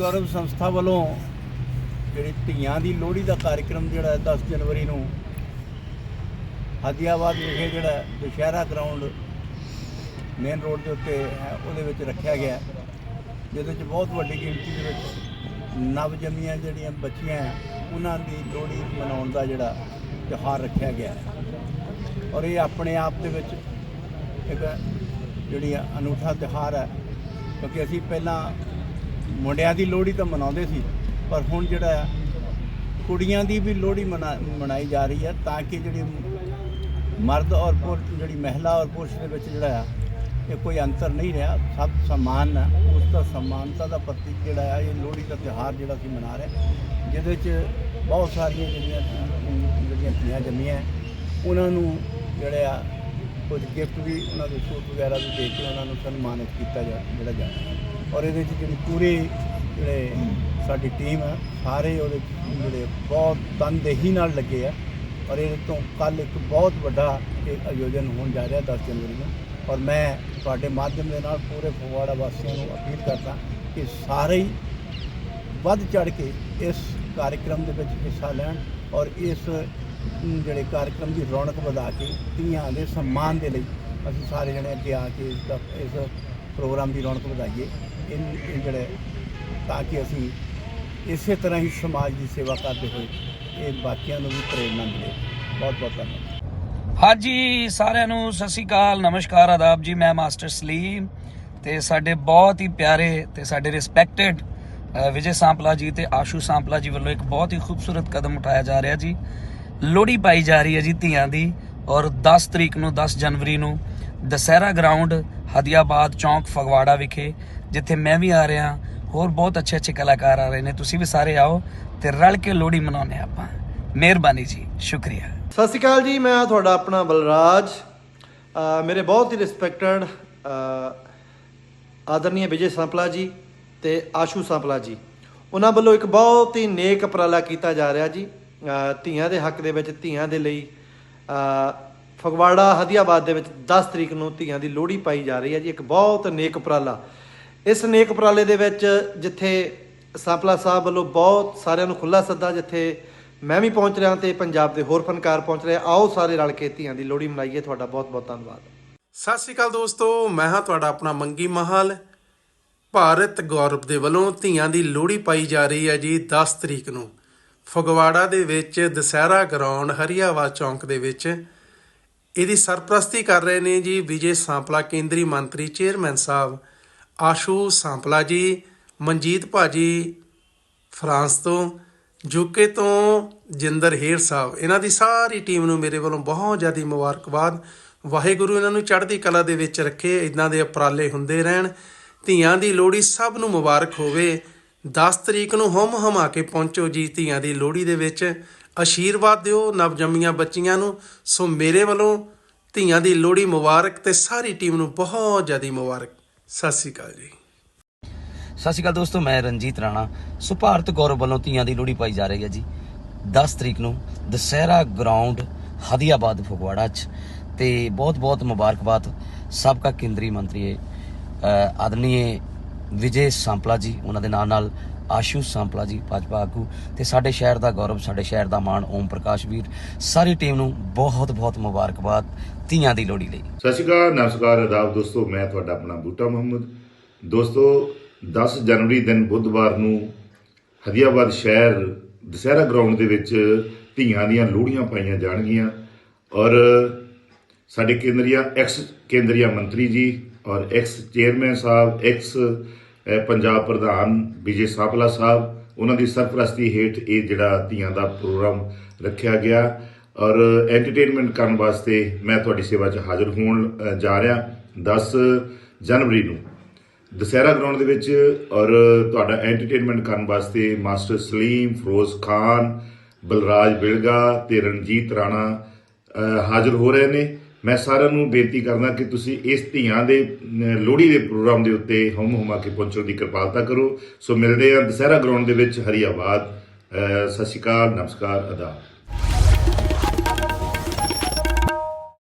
ਗੌਰਵ ਸੰਸਥਾ ਵੱਲੋਂ ਜਿਹੜੀ ਧੀਆਂ ਦੀ ਲੋਹੜੀ ਦਾ ਕਾਰਜਕ੍ਰਮ ਜਿਹੜਾ ਹੈ 10 ਜਨਵਰੀ ਨੂੰ ਹਾਦੀਆਬਾਦ ਵਿਖੇ ਜਿਹੜਾ ਦੁਸ਼ਹਿਰਾ ਗਰਾਊਂਡ ਮੇਨ ਰੋਡ ਦੇ ਉੱਤੇ ਹੈ ਉਹਦੇ ਵਿੱਚ ਰੱਖਿਆ ਗਿਆ ਜਿਹਦੇ ਵਿੱਚ ਬਹੁਤ ਵੱਡੀ ਗਿਣਤੀ ਦੇ ਵਿੱਚ ਨਵ ਜੰਮੀਆਂ ਜਿਹੜੀਆਂ ਬੱਚੀਆਂ ਹੈ, ਉਹਨਾਂ ਦੀ ਲੋਹੜੀ ਮਨਾਉਣ ਦਾ ਜਿਹੜਾ ਤਿਉਹਾਰ ਰੱਖਿਆ ਗਿਆ ਔਰ ਇਹ ਆਪਣੇ ਆਪ ਦੇ ਵਿੱਚ ਇੱਕ ਜਿਹੜੀ ਅਨੂਠਾ ਤਿਉਹਾਰ ਹੈ ਕਿਉਂਕਿ ਅਸੀਂ ਪਹਿਲਾਂ ਮੁੰਡਿਆਂ ਦੀ ਲੋਹੜੀ ਤਾਂ ਮਨਾਉਂਦੇ ਸੀ, ਪਰ ਹੁਣ ਜਿਹੜਾ ਆ, ਕੁੜੀਆਂ ਦੀ ਵੀ ਲੋਹੜੀ ਮਨਾ- ਮਨਾਈ ਜਾ ਰਹੀ ਹੈ ਤਾਂ ਕਿ ਜਿਹੜੀ ਮਰਦ ਔਰ ਪੁਰਸ਼, ਜਿਹੜੀ ਮਹਿਲਾ ਔਰ ਪੁਰਸ਼ ਦੇ ਵਿੱਚ ਜਿਹੜਾ ਆ, ਇਹ ਕੋਈ ਅੰਤਰ ਨਹੀਂ ਰਿਹਾ, ਸਭ ਸਮਾਨ ਹੈ ਉਸ ਦਾ ਸਮਾਨਤਾ ਦਾ ਪ੍ਰਤੀਕ ਜਿਹੜਾ ਆ, ਇਹ ਲੋਹੜੀ ਦਾ ਤਿਉਹਾਰ ਜਿਹੜਾ ਅਸੀਂ ਮਨਾ ਰਹੇ ਜਿਹਦੇ ਵਿੱਚ ਬਹੁਤ ਸਾਰੀਆਂ ਜਿਹੜੀਆਂ ਜਿਹੜੀਆਂ ਧੀਆਂ ਜੰਮੀਆਂ ਉਹਨਾਂ ਨੂੰ ਜਿਹੜੇ ਆ, ਕੁਝ ਗਿਫਟ ਵੀ ਉਹਨਾਂ ਦੇ ਸੂਟ ਵਗੈਰਾ ਵੀ ਦੇ ਕੇ ਉਹਨਾਂ ਨੂੰ ਸਨਮਾਨਿਤ ਕੀਤਾ ਜਾ, ਜਿਹੜਾ ਜਾ ਔਰ ਇਹਦੇ 'ਚ ਜਿਹੜੀ ਪੂਰੇ ਜਿਹੜੇ ਸਾਡੀ ਟੀਮ ਆ, ਸਾਰੇ ਉਹਦੇ ਜਿਹੜੇ ਬਹੁਤ ਤਨਦੇਹੀ ਨਾਲ ਲੱਗੇ ਆ। ਔਰ ਇਹਦੇ ਤੋਂ ਕੱਲ ਇੱਕ ਬਹੁਤ ਵੱਡਾ ਇਹ ਆਯੋਜਨ ਹੋਣ ਜਾ ਰਿਹਾ 10 ਜਨਵਰੀ ਨੂੰ। ਔਰ ਮੈਂ ਤੁਹਾਡੇ ਮਾਧਿਅਮ ਦੇ ਨਾਲ ਪੂਰੇ ਫਗਵਾੜਾ ਵਾਸੀਆਂ ਨੂੰ ਅਪੀਲ ਕਰਦਾ ਕਿ ਸਾਰੇ ਵੱਧ ਚੜ ਕੇ ਇਸ ਕਾਰਜਕ੍ਰਮ ਦੇ ਵਿੱਚ ਹਿੱਸਾ ਲੈਣ ਔਰ ਇਸ ਜਿਹੜੇ ਕਾਰਜਕ੍ਰਮ ਦੀ ਰੌਣਕ ਵਧਾ ਕੇ ਧੀਆਂ ਦੇ ਸਨਮਾਨ ਦੇ ਲਈ ਅਸੀਂ ਸਾਰੇ ਜਣੇ ਅੱਗੇ ਆ ਕੇ ਇਸ ਪ੍ਰੋਗਰਾਮ ਦੀ ਰੌਣਕ ਵਧਾਈਏ। ਇਹ ਇਹ ਤਾਂ ਕਿ ਅਸੀਂ ਇਸੇ ਤਰ੍ਹਾਂ ਹੀ ਸਮਾਜ ਦੀ ਸੇਵਾ ਕਰਦੇ ਹੋਏ ਇਹ ਬਾਕੀਆਂ ਨੂੰ ਵੀ ਪ੍ਰੇਰਨਾ ਮਿਲੇ। ਬਹੁਤ ਬਹੁਤ ਧੰਨਵਾਦ। ਹਾਂਜੀ, ਸਾਰਿਆਂ ਨੂੰ ਸਤਿ ਸ਼੍ਰੀ ਅਕਾਲ, ਨਮਸਕਾਰ, ਆਦਾਬ ਜੀ, ਮੈਂ ਮਾਸਟਰ ਸਲੀਮ ਤੇ ਸਾਡੇ ਬਹੁਤ ਹੀ ਪਿਆਰੇ ਤੇ ਸਾਡੇ ਰਿਸਪੈਕਟਡ ਵਿਜੇ ਸਾਂਪਲਾ ਜੀ ਤੇ ਆਸ਼ੂ ਸਾਂਪਲਾ ਜੀ ਵੱਲੋਂ ਇੱਕ ਬਹੁਤ ਹੀ ਖੂਬਸੂਰਤ ਕਦਮ ਉਠਾਇਆ ਜਾ ਰਿਹਾ ਜੀ। ਲੋਹੜੀ ਪਾਈ ਜਾ ਰਹੀ ਹੈ ਜੀ ਧੀਆਂ ਦੀ ਔਰ 10 ਤਰੀਕ ਨੂੰ 10 ਜਨਵਰੀ ਨੂੰ ਦਸਹਿਰਾ ਗਰਾਊਂਡ ਹਦੀਆਬਾਦ ਚੌਂਕ, ਫਗਵਾੜਾ ਵਿਖੇ, ਜਿੱਥੇ ਮੈਂ ਵੀ ਆ ਰਿਹਾ, ਹੋਰ ਬਹੁਤ ਅੱਛੇ ਅੱਛੇ ਕਲਾਕਾਰ ਆ ਰਹੇ ਨੇ। ਤੁਸੀਂ ਵੀ ਸਾਰੇ ਆਓ ਤੇ ਰਲ ਕੇ ਲੋਹੜੀ ਮਨਾਉਂਦੇ ਹਾਂ ਆਪਾਂ। ਮਿਹਰਬਾਨੀ ਜੀ, ਸ਼ੁਕਰੀਆ। ਸਤਿ ਸ਼੍ਰੀ ਅਕਾਲ ਜੀ, ਮੈਂ ਤੁਹਾਡਾ ਆਪਣਾ ਬਲਰਾਜ। ਮੇਰੇ ਬਹੁਤ ਹੀ ਰਿਸਪੈਕਟਡ ਆਦਰਨੀय ਵਿਜੇ ਸੰਪਲਾ ਜੀ ਤੇ ਆਸ਼ੂ ਸੰਪਲਾ ਜੀ। ਉਹਨਾਂ ਵੱਲੋਂ ਇੱਕ ਬਹੁਤ ਹੀ ਨੇਕ ਉਪਰਾਲਾ ਕੀਤਾ ਜਾ ਰਿਹਾ ਜੀ। ਧੀਆਂ ਦੇ ਹੱਕ ਦੇ ਵਿੱਚ, ਧੀਆਂ ਦੇ ਲਈ ਫਗਵਾੜਾ, ਹਦੀਆਬਾਦ ਦੇ ਵਿੱਚ 10 ਤਰੀਕ ਨੂੰ ਧੀਆਂ ਦੀ ਲੋਹੜੀ ਪਾਈ ਜਾ ਰਹੀ ਹੈ ਜੀ, ਇੱਕ ਬਹੁਤ ਨੇਕ ਉਪਰਾਲਾ। ਇਸ ਨੇਕ ਉਪਰਾਲੇ ਦੇ ਵਿੱਚ ਜਿੱਥੇ ਸੰਪਲਾ ਸਾਹਿਬ ਵੱਲੋਂ ਬਹੁਤ ਸਾਰਿਆਂ ਨੂੰ ਖੁੱਲਾ ਸੱਦਾ, ਜਿੱਥੇ ਮੈਂ ਵੀ ਪਹੁੰਚ ਰਿਹਾ ਤੇ ਪੰਜਾਬ ਦੇ ਹੋਰ ਫਨਕਾਰ ਪਹੁੰਚ ਰਹੇ, ਆਓ ਸਾਰੇ ਰਲ ਕੇ ਧੀਆਂ ਦੀ ਲੋਹੜੀ ਮਨਾਈਏ। ਤੁਹਾਡਾ ਬਹੁਤ ਬਹੁਤ ਧੰਨਵਾਦ। ਸਤਿ ਸ਼੍ਰੀ ਅਕਾਲ ਦੋਸਤੋ, ਮੈਂ ਹਾਂ ਤੁਹਾਡਾ ਆਪਣਾ ਮੰਗੀ ਮਹਾਲ। ਭਾਰਤ ਗੌਰਵ ਦੇ ਵੱਲੋਂ ਧੀਆਂ ਦੀ ਲੋਹੜੀ ਪਾਈ ਜਾ ਰਹੀ ਹੈ ਜੀ 10 ਤਰੀਕ ਨੂੰ। ਫਗਵਾੜਾ ਦੇ ਵਿੱਚ ਦਸਹਿਰਾ ਗਰਾਊਂਡ ਹਰੀਆਵਾ ਚੌਂਕ ਦੇ ਵਿੱਚ ਇਹਦੀ ਸਰਪ੍ਰਸਤੀ ਕਰ ਰਹੇ ਨੇ ਜੀ ਵਿਜੇ ਸਾਂਪਲਾ, ਕੇਂਦਰੀ ਮੰਤਰੀ ਚੇਅਰਮੈਨ ਸਾਹਿਬ। ਆਸ਼ੂ ਸਾਂਪਲਾ ਜੀ, ਮਨਜੀਤ ਭਾਜੀ ਫਰਾਂਸ ਤੋਂ ਯੂਕੇ ਤੋਂ ਜਿੰਦਰ ਹੇਰ ਸਾਹਿਬ। ਇਹਨਾਂ ਦੀ ਸਾਰੀ ਟੀਮ ਨੂੰ ਮੇਰੇ ਵੱਲੋਂ ਬਹੁਤ ਜ਼ਿਆਦਾ ਮੁਬਾਰਕਬਾਦ। ਵਾਹਿਗੁਰੂ ਇਹਨਾਂ ਨੂੰ ਚੜ੍ਹਦੀ ਕਲਾ ਦੇ ਵਿੱਚ ਰੱਖੇ ਇਦਾਂ ਦੇ ਅਪਰਾਲੇ ਹੁੰਦੇ ਰਹਿਣ। ਧੀਆਂ ਦੀ ਲੋਹੜੀ ਸਭ ਨੂੰ ਮੁਬਾਰਕ ਹੋਵੇ। 10 ਤਰੀਕ ਨੂੰ ਹਮ ਹਮਾ ਕੇ ਪਹੁੰਚੋ ਜੀ ਧੀਆਂ ਦੀ ਲੋਹੜੀ ਦੇ ਵਿੱਚ। ਆਸ਼ੀਰਵਾਦ ਦਿਓ ਨਵਜੰਮੀਆਂ ਬੱਚੀਆਂ ਨੂੰ। ਸੋ ਮੇਰੇ ਵੱਲੋਂ ਧੀਆਂ ਦੀ ਲੋਹੜੀ ਮੁਬਾਰਕ ਤੇ ਸਾਰੀ ਟੀਮ ਨੂੰ ਬਹੁਤ ਜ਼ਿਆਦਾ ਮੁਬਾਰਕ। ਸਤਿ ਸ਼੍ਰੀ ਅਕਾਲ ਜੀ। ਸਤਿ ਸ਼੍ਰੀ ਅਕਾਲ ਦੋਸਤੋ ਮੈਂ ਰਣਜੀਤ ਰਾਣਾ। ਸੋ ਭਾਰਤ ਗੌਰਵ ਵੱਲੋਂ ਧੀਆਂ ਦੀ ਲੋਹੜੀ ਪਾਈ ਜਾ ਰਹੀ ਹੈ ਜੀ। 10 ਤਰੀਕ ਨੂੰ ਦਸਹਿਰਾ ਗਰਾਊਂਡ ਹਦੀਆਬਾਦ ਫਗਵਾੜਾ 'ਚ। ਤੇ ਬਹੁਤ-ਬਹੁਤ ਮੁਬਾਰਕਬਾਦ ਸਾਬਕਾ ਕੇਂਦਰੀ ਮੰਤਰੀ ਅ, ਵਿਜੇ ਸਾਂਪਲਾ ਜੀ ਉਹਨਾਂ ਦੇ ਨਾਲ ਨਾਲ ਆਸ਼ੂ ਸਾਂਪਲਾ ਜੀ ਭਾਜਪਾ ਆਗੂ ਤੇ ਸਾਡੇ ਸ਼ਹਿਰ ਦਾ ਗੌਰਵ, ਸਾਡੇ ਸ਼ਹਿਰ ਦਾ ਮਾਣ, ਓਮ ਪ੍ਰਕਾਸ਼ ਵੀਰ, ਸਾਰੀ ਟੀਮ ਨੂੰ ਬਹੁਤ-ਬਹੁਤ ਮੁਬਾਰਕਬਾਦ ਧੀਆਂ ਦੀ ਲੋਹੜੀ ਲਈ। ਸਤਿ ਸ਼੍ਰੀ ਅਕਾਲ, ਨਮਸਕਾਰ, ਆਦਾਬ ਦੋਸਤੋ, ਮੈਂ ਤੁਹਾਡਾ ਆਪਣਾ ਬੂਟਾ ਮੁਹੰਮਦ। ਦੋਸਤੋ 10 ਜਨਵਰੀ ਦਿਨ ਬੁੱਧਵਾਰ ਨੂੰ ਹਦੀਆਬਾਦ ਸ਼ਹਿਰ ਦਸਹਿਰਾ ਗਰਾਊਂਡ ਦੇ ਵਿੱਚ ਧੀਆਂ ਦੀਆਂ ਲੋਹੜੀਆਂ ਪਾਈਆਂ ਜਾਣਗੀਆਂ ਔਰ ਸਾਡੇ ਕੇਂਦਰੀਆ, ਐਕਸ ਕੇਂਦਰੀਆ ਮੰਤਰੀ ਜੀ ਔਰ ਐਕਸ ਚੇਅਰਮੈਨ ਸਾਹਿਬ, ਐਕਸ ਪੰਜਾਬ ਪ੍ਰਧਾਨ ਵਿਜੇ ਸਾਪਲਾ ਸਾਹਿਬ, ਉਹਨਾਂ ਦੀ ਸਰਪ੍ਰਸਤੀ ਹੇਠ ਇਹ ਜਿਹੜਾ ਧੀਆਂ ਦਾ ਪ੍ਰੋਗਰਾਮ ਰੱਖਿਆ ਗਿਆ। ਔਰ ਐਂਟਰਟੇਨਮੈਂਟ ਕਰਨ ਵਾਸਤੇ ਮੈਂ ਤੁਹਾਡੀ ਸੇਵਾ 'ਚ ਹਾਜ਼ਰ ਹੋਣ ਜਾ ਰਿਹਾ 10 ਜਨਵਰੀ ਨੂੰ। ਦਸਹਿਰਾ ਗਰਾਊਂਡ ਦੇ ਵਿੱਚ ਔਰ ਤੁਹਾਡਾ ਐਂਟਰਟੇਨਮੈਂਟ ਕਰਨ ਵਾਸਤੇ ਮਾਸਟਰ ਸਲੀਮ, ਫਰੋਜ਼ ਖਾਨ, ਬਲਰਾਜ ਬਿਲਗਾ ਤੇ ਰਣਜੀਤ ਰਾਣਾ ਹਾਜ਼ਰ ਹੋ ਰਹੇ ਨੇ। ਮੈਂ ਸਾਰਿਆਂ ਨੂੰ ਬੇਨਤੀ ਕਰਦਾ ਕਿ ਤੁਸੀਂ ਇਸ ਧੀਆਂ ਦੇ ਲੋਹੜੀ ਦੇ ਪ੍ਰੋਗਰਾਮ ਦੇ ਉੱਤੇ ਹਮ ਹੁਮਾ ਕੇ ਪਹੁੰਚਣ ਦੀ ਕਿਰਪਾਲਤਾ ਕਰੋ। ਸੋ ਮਿਲਦੇ ਹਾਂ ਦੁਸਹਿਰਾ ਗਰਾਊਂਡ ਦੇ ਵਿੱਚ ਹਰੀਆਬਾਦ। ਅ, ਸਤਿ ਸ਼੍ਰੀ ਅਕਾਲ ਨਮਸਕਾਰ ਅਦਾ